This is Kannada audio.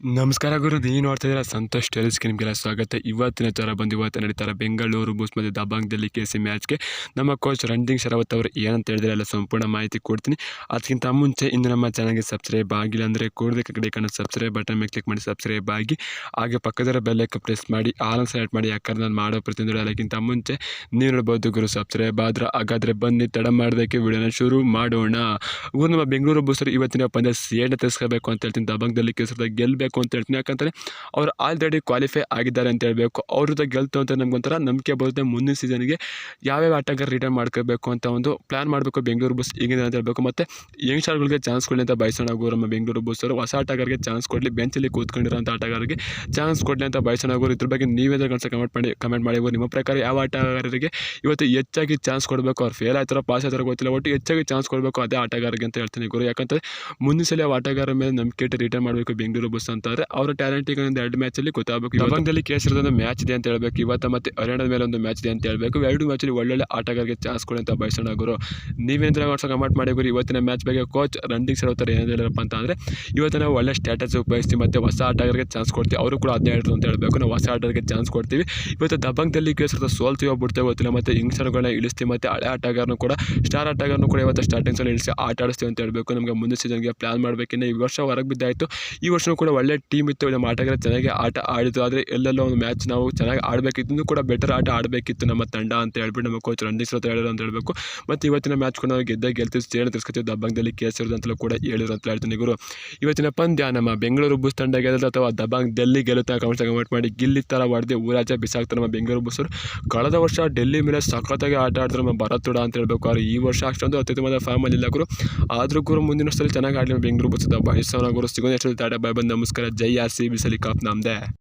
ನಮಸ್ಕಾರ ಗುರು ನೀವು ನೋಡ್ತಾ ಇದ್ದೀರಾ ಸಂತೋಷ್ ಟೆಲಿಸ್ಗೆ ನಿಮಗೆಲ್ಲ ಸ್ವಾಗತ. ಇವತ್ತಿನ ಥರ ಬಂದು ಇವತ್ತು ನಡೀತಾರೆ ಬೆಂಗಳೂರು ಬೂಸ್ ಮತ್ತು ದಬಾಂಗ್ದಲ್ಲಿ ಕೆ ಸಿ ಮ್ಯಾಚ್ಗೆ ನಮ್ಮ ಕೋಚ್ ರಣದಿಂಗ್ ಶರಾವತ್ ಅವರು ಏನಂತ ಹೇಳಿದ್ರೆ ಎಲ್ಲ ಸಂಪೂರ್ಣ ಮಾಹಿತಿ ಕೊಡ್ತೀನಿ. ಅದಕ್ಕಿಂತ ಮುಂಚೆ ಇಂದು ನಮ್ಮ ಚಾನಲ್ಗೆ ಸಬ್ಸ್ಕ್ರೈಬ್ ಆಗಿಲ್ಲ ಅಂದರೆ ಕೂಡಲೇ ಕಡೆ ಕಣ ಸಬ್ಸ್ಕ್ರೈಬ್ ಬಟನ್ ಮೇಲೆ ಕ್ಲಿಕ್ ಮಾಡಿ ಸಬ್ಸ್ಕ್ರೈಬ್ ಆಗಿ. ಹಾಗೆ ಪಕ್ಕದ ಬೆಲ್ಲಕ್ಕೆ ಪ್ರೆಸ್ ಮಾಡಿ ಆಲ್ ಸೆಲೆಕ್ಟ್ ಮಾಡಿ, ಯಾಕಂದ್ರೆ ನಾನು ಮಾಡೋ ಪ್ರತಿಯೊಂದು ಅದಕ್ಕಿಂತ ಮುಂಚೆ ನೀವು ನೋಡ್ಬೋದು ಗುರು ಸಬ್ಸ್ಕ್ರೈಬ್ ಆದ್ರೆ ಹಾಗಾದರೆ ಬನ್ನಿ, ತಡ ಮಾಡೋದಕ್ಕೆ ವಿಡಿಯೋನ ಶುರು ಮಾಡೋಣ. ಗುರು, ನಮ್ಮ ಬೆಂಗಳೂರು ಬೂಸರು ಇವತ್ತಿನ ಪಂದ್ಯ ಸೇಡ ತೆಗೆಸ್ಕೋಬೇಕು ಅಂತ ಹೇಳ್ತೀನಿ. ದಬಾಂಗ್ದಲ್ಲಿ ಕೇಸರದ ಗೆಲ್ಲಬೇಕು ಅಂತ ಹೇಳ್ತೀನಿ. ಯಾಕಂದರೆ ಅವ್ರು ಆಲ್ರೆಡಿ ಕ್ವಾಲಿಫೈ ಆಗಿದ್ದಾರೆ ಅಂತ ಹೇಳಬೇಕು. ಅವ್ರ ಜೊತೆ ಗೆಲ್ತು ಅಂತ ನಮಗೊಂಥರ ನಂಬಿಕೆ ಬರುತ್ತೆ ಮುಂದಿನ ಸೀಸನ್ಗೆ ಯಾವ್ಯಾವ ಆಟಗಾರ ರಿಟರ್ನ್ ಮಾಡ್ಕೋಬೇಕು ಅಂತ ಒಂದು ಪ್ಲ್ಯಾನ್ ಮಾಡಬೇಕು ಬೆಂಗಳೂರು ಬಸ್ ಹೇಗಿದೆ ಅಂತ ಹೇಳ್ಬೇಕು. ಮತ್ತು ಯಂಗ್ಸ್ಟರ್ಗಳಿಗೆ ಚಾನ್ಸ್ ಕೊಡಲಿ ಅಂತ ಬಯಸೋಣ ಗೌರು ನಮ್ಮ ಬೆಂಗಳೂರು ಬಸ್ಸವರು ಹೊಸ ಆಟಗಾರರಿಗೆ ಚಾನ್ಸ್ ಕೊಡಲಿ ಬೆಂಚಲ್ಲಿ ಕೂತ್ಕೊಂಡಿರೋಂಥ ಆಟಗಾರರಿಗೆ ಚಾನ್ಸ್ ಕೊಡಲಿ ಅಂತ ಬಯಸೋಣ ಗೌರು ಇದ್ರ ಬಗ್ಗೆ ನೀವೇ ಕನ್ಸ ಕಮೆಂಟ್ ಮಾಡಿ ಕಮೆಂಟ್ ಮಾಡಿ ನಿಮ್ಮ ಪ್ರಕಾರ ಯಾವ ಆಟಗಾರರಿಗೆ ಇವತ್ತು ಹೆಚ್ಚಾಗಿ ಚಾನ್ಸ್ ಕೊಡಬೇಕು? ಅವ್ರು ಫೇಲ್ ಆಯ್ತಾರೋ ಪಾಸ್ ಆಯ್ತಾರೋ ಗೊತ್ತಿಲ್ಲ. ಒಟ್ಟು ಹೆಚ್ಚಾಗಿ ಚಾನ್ಸ್ ಕೊಡಬೇಕು ಅದೇ ಆಟಗಾರರಿಗೆ ಅಂತ ಹೇಳ್ತೀನಿ ಗುರು ಯಾಕಂದರೆ ಮುಂದಿನ ಸಲ ಆಟಗಾರ ಮೇಲೆ ನಂಬಿಕೆ ರಿಟರ್ನ್ ಮಾಡಬೇಕು ಬೆಂಗಳೂರು ಬಸ್ ಅಂತಾರೆ ಅವರ ಟ್ಯಾಲೆಂಟ್ ಈಗ ಒಂದು ಎರಡು ಮ್ಯಾಚಲ್ಲಿ ಗೊತ್ತಾಗಬೇಕು. ದಬಂಗದಲ್ಲಿ ಕೇಸರದೊಂದು ಮ್ಯಾಚ್ ಇದೆ ಅಂತ ಹೇಳಬೇಕು. ಇವತ್ತು ಮತ್ತೆ ಹರಿಯಾಣದ ಮೇಲೆ ಒಂದು ಮ್ಯಾಚ್ ಇದೆ ಅಂತ ಹೇಳಬೇಕು. ಎರಡು ಮ್ಯಾಚಲ್ಲಿ ಒಳ್ಳೊಳ್ಳೆ ಆಟಗಾರಿಗೆ ಚಾನ್ಸ್ ಕೊಡಿ ಅಂತ ಬಯಸೋಣ ಗುರು. ನೀವೇಂದ್ರ ಮಾಡ್ಸೋ ಕಮೆಂಟ್ ಮಾಡಿ ಗುರು. ಇವತ್ತಿನ ಮ್ಯಾಚ್ ಬಗ್ಗೆ ಕೋಚ್ ರನ್ನಿಂಗ್ ಸರ್ ಹತ್ರ ಏನು ಹೇಳಿರಪ್ಪ ಅಂತ ಅಂದರೆ ಇವತ್ತು ನಾವು ಒಳ್ಳೆ ಸ್ಟ್ಯಾಟಸ್ ಉಪಯೋಗಿಸ್ತೀವಿ ಮತ್ತು ಹೊಸ ಆಟಗಾರರಿಗೆ ಚಾನ್ಸ್ ಕೊಡ್ತೀವಿ. ಅವರು ಕೂಡ ಅದನ್ನೇ ಹೇಳಿದ್ರು ಅಂತ ಹೇಳಬೇಕು. ನಾವು ಹೊಸ ಆಟಗಾರಿಗೆ ಚಾನ್ಸ್ ಕೊಡ್ತೀವಿ. ಇವತ್ತು ದಬಂಗದಲ್ಲಿ ಕೇಸರದ ಸೋಲ್ತೀವೋ ಬಿಡ್ತೇವೆ ಗೊತ್ತಿಲ್ಲ. ಮತ್ತು ಯಂಗ್ಸ್ಟರ್ಗಳನ್ನ ಇಳಿಸ್ತೀವಿ. ಮತ್ತೆ ಹಳೆ ಆಟಗಾರನು ಕೂಡ ಸ್ಟಾರ್ ಆಟಗಾರನು ಕೂಡ ಇವತ್ತು ಸ್ಟಾರ್ಟಿಂಗ್ಸಲ್ಲಿ ಇಳಿಸಿ ಆಟ ಆಡಿಸ್ತೀವಿ ಅಂತ ಹೇಳಬೇಕು. ನಮಗೆ ಮುಂದಿನ ಸೀಸನ್ಗೆ ಪ್ಲಾನ್ ಮಾಡಬೇಕಿನ್ನ ಈ ವರ್ಷ ಹೊರಗೆ ಬಿದ್ದಾಯಿತು. ಈ ವರ್ಷವೂ ಕೂಡ ಒಳ್ಳೆ ಟೀಮ್ ಇತ್ತು ನಮ್ಮ ಆಟಗಾರ, ಚೆನ್ನಾಗಿ ಆಟ ಆಡಿತು ಆದರೆ ಎಲ್ಲೆಲ್ಲೋ ಒಂದು ಮ್ಯಾಚ್ ನಾವು ಚೆನ್ನಾಗಿ ಆಡಬೇಕಿತ್ತು ಇನ್ನೂ ಕೂಡ ಬೆಟರ್ ಆಟ ಆಡಬೇಕಿತ್ತು ನಮ್ಮ ತಂಡ ಅಂತ ಹೇಳ್ಬಿಟ್ಟು ನಮ್ಮ ಕೋಚ್ ರಣದೀಶ್ ಅಂತ ಹೇಳಿದ್ರು ಅಂತ ಹೇಳಬೇಕು. ಮತ್ತು ಇವತ್ತಿನ ಮ್ಯಾಚ್ ಕೂಡ ನಾವು ಗೆದ್ದ ಗೆಲ್ತೀವಿ. ಸೇರಿ ತಿರ್ಸ್ಕೊತೀವಿ. ದಬ್ಬಂಗದಲ್ಲಿ ಕೇಸರು ಅಂತಲೂ ಕೂಡ ಹೇಳಿದ್ರು ಅಂತ ಹೇಳ್ತೀನಿ ಗುರು. ಇವತ್ತಿನ ಪಂದ್ಯ ನಮ್ಮ ಬೆಂಗಳೂರು ಬುಸ್ ತಂಡ ಗೆಲ್ಲುತ್ತೆ ಅಥವಾ ದಬ್ಬಂಗ್ ಡೆಲ್ಲಿ ಗೆಲ್ಲುತ್ತೆ ಕಮೆಂಟ್ಸ್ ಕಮೆಂಟ್ ಮಾಡಿ. ಗಿಲ್ಲಿ ಥರ ಹೊಡೆದು ಊರಾಜ ಬಿಸಾಕ್ತಾರೆ ನಮ್ಮ ಬೆಂಗಳೂರು ಬಸ್ಸರು ಕಳೆದ ವರ್ಷ ಡೆಲ್ಲಿ ಮೇಲೆ ಸಖತ್ತಾಗಿ ಆಟ ಆಡಿದ್ರು ನಮ್ಮ ಭರತ್ ತುಡ ಅಂತ ಹೇಳ್ಬೇಕು. ಅವ್ರು ಈ ವರ್ಷ ಅಷ್ಟೊಂದು ಅತ್ಯುತ್ತಮವಾದ ಫಾರ್ಮಲ್ಲಿ ಇಲ್ಲ ಗುರು. ಆದರೂ ಗುರು ಮುಂದಿನ ಸಲ ಚೆನ್ನಾಗಿ ಆಡಲಿ ಬೆಂಗಳೂರು ಬಸ್ ಬಯಸೋಣ ಗುರು, ಸಿಗೋದು ಎಷ್ಟು ತಾಟ? ಬಾಯ್ ಬಂದು ನಮಸ್ಕಾರ. ಜೈ ಆರ್ ಸಿ ಬಿಸಲಿ ಕಾಪ್ ನಮ್ದೆ.